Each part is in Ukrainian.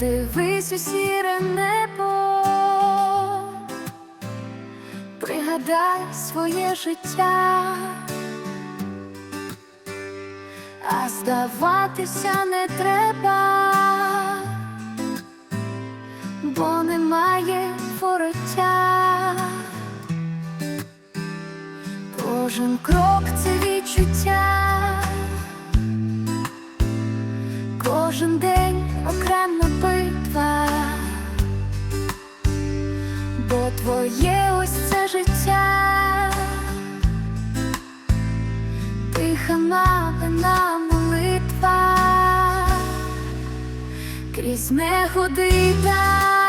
Дивись у сіре небо, пригадай своє життя, а здаватися не треба, бо немає вороття. Кожен крок це відчуття. Кожен день окрема битва, бо твоє ось це життя, тиха мамина молитва, крізь не та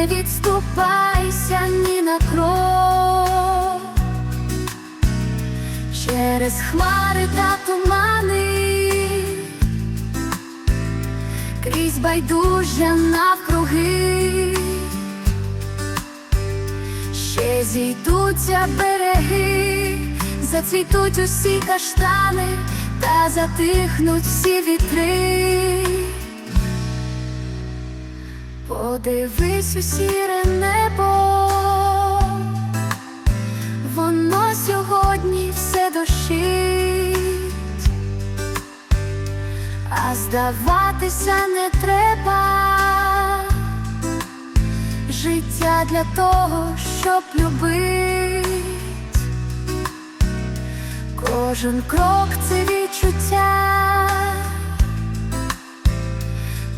не відступайся ні на крок, через хмари та тумани, крізь байдужжя навкруги. Ще зійдуться береги, зацвітуть усі каштани та затихнуть всі вітри. Подивись у сіре небо, воно сьогодні все дощить, а здаватися не треба. Життя для того, щоб любить. Кожен крок це відчуття,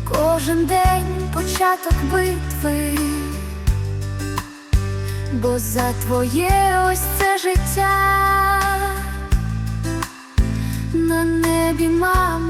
кожен день початок битви, бо за твоє ось це життя на небі мамині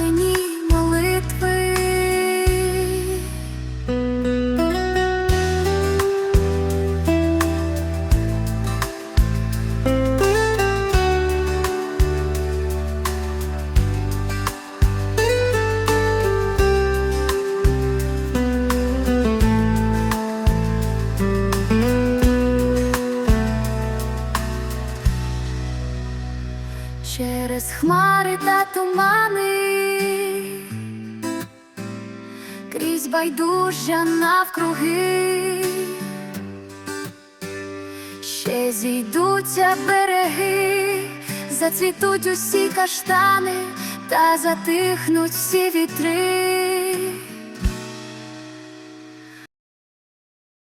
через хмари та тумани, крізь байдужа навкруги, ще зійдуться береги, зацвітуть усі каштани та затихнуть всі вітри.